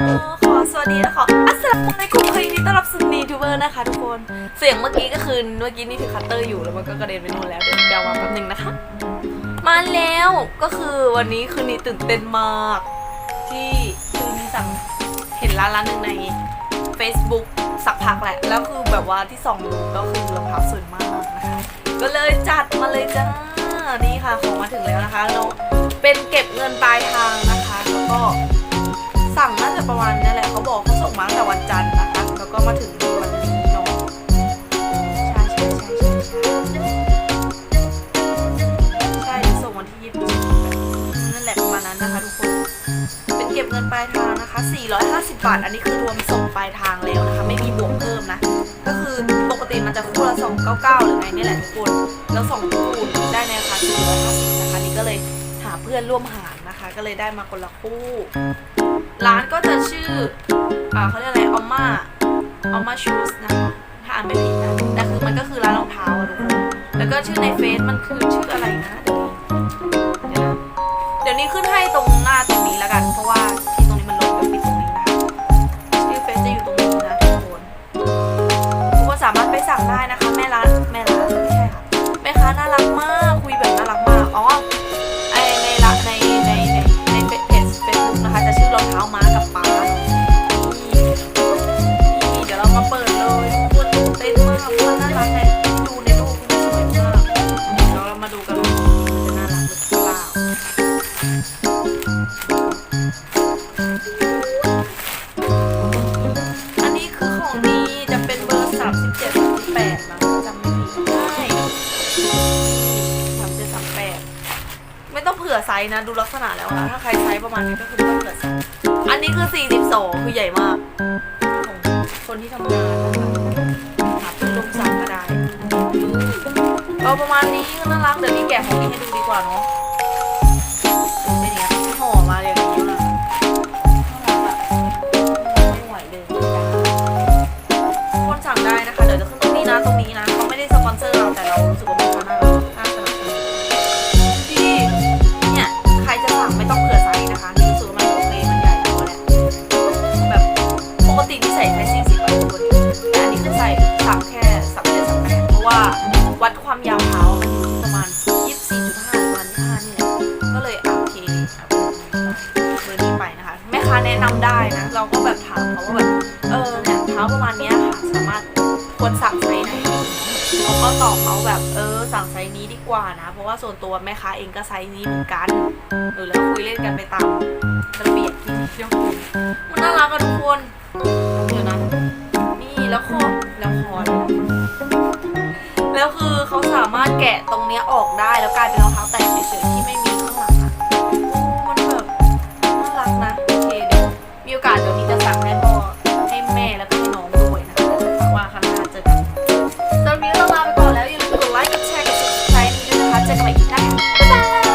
ขอสวัสดีและขออัสสลามุอะลัยกุมค่ะยินดีต้อนรับสู่นีทูเบอร์นะคะทุกคน เสียงเมื่อกี้ก็คือเมื่อกี้นี่ถือคัตเตอร์อยู่แล้วมันก็กระเด็นไปนู่นแล้ว เดี๋ยวเดี๋ยวมาแป๊บนึงนะคะ มาแล้วก็คือวันนี้คือนี่ตื่นเต้นมาก ที่คือนี่สั่งเห็นร้านร้านหนึ่งใน Facebook สักพักแหละ แล้วคือแบบว่าที่สองดูก็คือรองเท้าสวยมากนะคะ ก็เลยจัดมาเลยจ้า นี่ค่ะของมาถึงแล้วนะคะน้องเป็นเก็บเงินปลายทาง นั้นนะคะทุกคน เป็นเก็บเงินปลายทางนะคะ 450 บาท อันนี้คือรวมส่งปลายทางแล้วนะคะ ไม่มีบวกเพิ่มนะ ก็คือปกติมันจะคู่ละ 299 หรือไงนี่แหละทุกคน แล้วสองคู่ได้ในราคา450นะคะ นี่ก็เลยหาเพื่อนร่วมหารนะคะ ก็เลยได้มาคนละคู่ ร้านก็จะชื่ออเขาเรียกอะไร ออมมาออมมาชูสนะคะถ้าอ่านไม่ผิดนะแต่คือมันก็คือร้านรองเท้าทุกคน แล้วก็ชื่อในเฟซมันคือชื่ออะไรนะ ยวนะเดี๋ยวนี้ขึ้นให้ตรงหน้าตรงนี้แล้วกัน เพราะว่าที่ตรงนี้มันลงกับปิดตรงนี้นะคะชื่อเฟซจะอยู่ตรงนี้นะทุกคนทุกคนสามารถไปสั่งได้นะคะ แม่ร้านแม่ร้านไม่ใช่ค่ะแม่ค้าน่ารักมากคุยแบบน่ารักมากอ๋อไอในร้านในในในในเพจเฟซบุ๊กนะคะจะชื่อรองเท้าม้ากับป๊านี่เดี๋ยวเรามาเปิดเลยทุกคนตื่นเต้นมากน่ารักในดู อันนี้คือของดีจะเป็นเบอร์37 38มั้งจำไม่ผิดใช่37 38ไม่ต้องเผื่อไซส์นะ ดูลักษณะแล้วนะถ้าใครไซส์ประมาณนี้ก็คือไม่ต้องเผื่อไซส์อันนี้คือ42คือใหญ่มากของคนที่ทำงานนะคะหาซื้อลงสั่งก็ได้เอาประมาณนี้ก็น่ารักเดี๋ยวพี่แกะของนี้ให้ดูดีกว่าเนาะ เงี้ยห่อมาอย่างนี้นะไม่ไหวเลย นะคะแม่ค้าแนะนำได้นะ เราก็แบบถามเขาว่าแบบเออเนี่ยเท้าประมาณนี้ค่ะสามารถควรสั่งไซส์ไหนเขาก็ตอบเขาแบบเออสั่งไซส์นี้ดีกว่านะ เพราะว่าส่วนตัวแม่ค้าเองก็ไซส์นี้เหมือนกันเออแล้วคุยเล่นกันไปตามระเบียบที่เที่ยวคุยมันน่ารักอะทุกคนเดี๋ยวนะนี่แล้วคอแล้วคอแล้วคือเขาสามารถแกะตรงเนี้ยออกได้แล้วกลายเป็นรองเท้าแตะเฉยๆที่ 各位，拜拜。